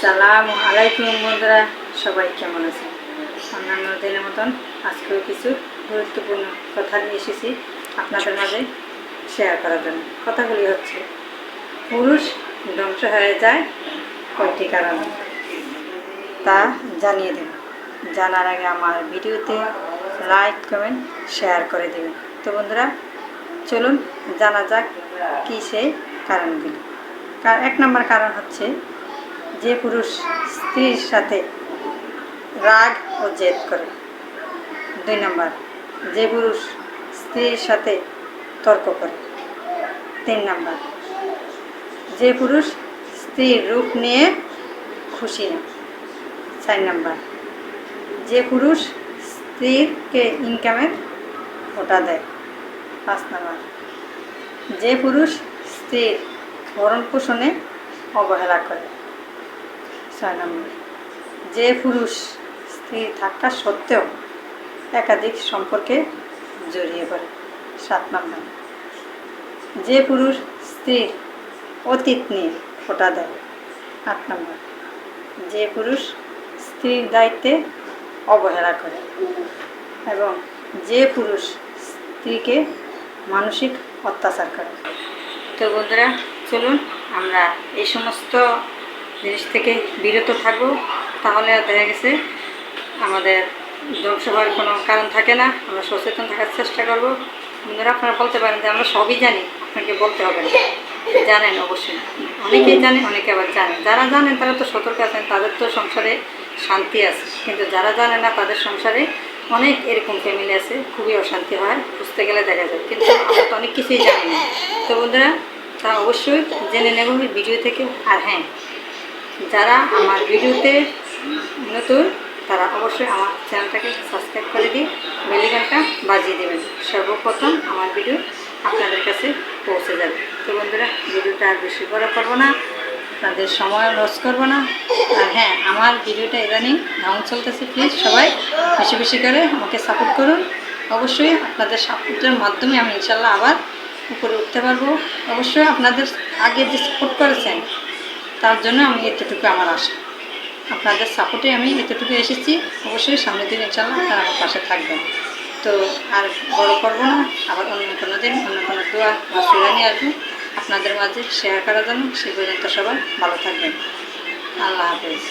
আসসালামু আলাইকুম বন্ধুরা, সবাই কেমন আছেন? অন্যান্য দিনের মতন আজকেও কিছু গুরুত্বপূর্ণ কথা নিয়ে এসেছি আপনাদের মাঝে শেয়ার করার জন্য। কথাগুলি হচ্ছে, পুরুষ ধ্বংস হয়ে যায় কয়টি কারণে? তা জানিয়ে দেব। জানার আগে আমার ভিডিওতে লাইক কমেন্ট শেয়ার করে দেবেন। তো বন্ধুরা, চলুন জানা যাক কী সেই কারণগুলি। কার- এক নম্বর কারণ হচ্ছে যে পুরুষ স্ত্রীর সাথে রাগ ও জেদ করে। দুই নম্বর, যে পুরুষ স্ত্রীর সাথে তর্ক করে। তিন নম্বর, যে পুরুষ স্ত্রীর রূপ নিয়ে খুশি না। চার নম্বর, যে পুরুষ স্ত্রীকে ইনকামের ওটা দেয়। পাঁচ নম্বর, যে পুরুষ স্ত্রীর ভরণ পোষণে অবহেলা করে। ছয় নম্বর যে পুরুষ স্ত্রী থাকা সত্ত্বেও একাধিক সম্পর্কে জড়িয়ে পড়ে। সাত নম্বর। যে পুরুষ স্ত্রীর অতীত নিয়ে ফোটা দেয়। আট নম্বর। যে পুরুষ স্ত্রীর দায়িত্বে অবহেলা করে এবং যে পুরুষ স্ত্রীকে মানসিক অত্যাচার করে। তো বন্ধুরা, চলুন আমরা এই সমস্ত জিনিস থেকে বিরত থাকব, তাহলে দেখা গেছে আমাদের ধ্বংস হওয়ার কোনো কারণ থাকে না। আমরা সচেতন থাকার চেষ্টা করব। বন্ধুরা, আপনারা বলতে পারেন যে আমরা সবই জানি, আপনাকে বলতে হবে না। জানেন অবশ্যই। অনেকেই জানে, অনেকে আবার জানেন যারা জানেন তারা তো সতর্ক আছেন, তাদের তো সংসারে শান্তি আছে। কিন্তু যারা জানে না তাদের সংসারে অনেক এরকম ফ্যামিলি আছে, খুবই অশান্তি হয় বুঝতে গেলে দেখা যায়। কিন্তু আমরা তো অনেক কিছুই জানি না। তো বন্ধুরা, তা অবশ্যই জেনে নেব ভিডিও থেকে। আর হ্যাঁ যারা আমার ভিডিওতে নতুন, তারা অবশ্যই আমার চ্যানেলটাকে সাবস্ক্রাইব করে দিয়ে বেলিগানটা বাজিয়ে দেবেন। সর্বপ্রথম আমার ভিডিও আপনাদের কাছে পৌঁছে যাবে। তো বন্ধুরা, ভিডিওটা আর বেশি বড় করব না, আপনাদের সময় লস করব না। আর হ্যাঁ আমার ভিডিওটা ইদানিং ডাউন চলতেছে প্লিজ সবাই বেশি বেশি করে আমাকে সাপোর্ট করুন। অবশ্যই আপনাদের সাপোর্টের মাধ্যমে আমি ইনশাল্লাহ আবার উপরে উঠতে পারব। অবশ্যই আপনাদের আগে যে সাপোর্ট করেছেন তার জন্য আমি এতটুকু আমার আশা। আপনাদের সাপোর্টে আমি এতটুকু এসেছি। অবশ্যই সামনের দিন ইনশাল্লাহ আপনারা আমার পাশে থাকবেন। তো আর বড় করব না, আবার অন্য কোনো দিন অন্য কোনো দোয়া বা সুরা নিয়ে আসব। আপনাদের মাঝে শেয়ার করার জন্য সেই পর্যন্ত সবাই ভালো থাকবেন। আল্লাহ হাফেজ।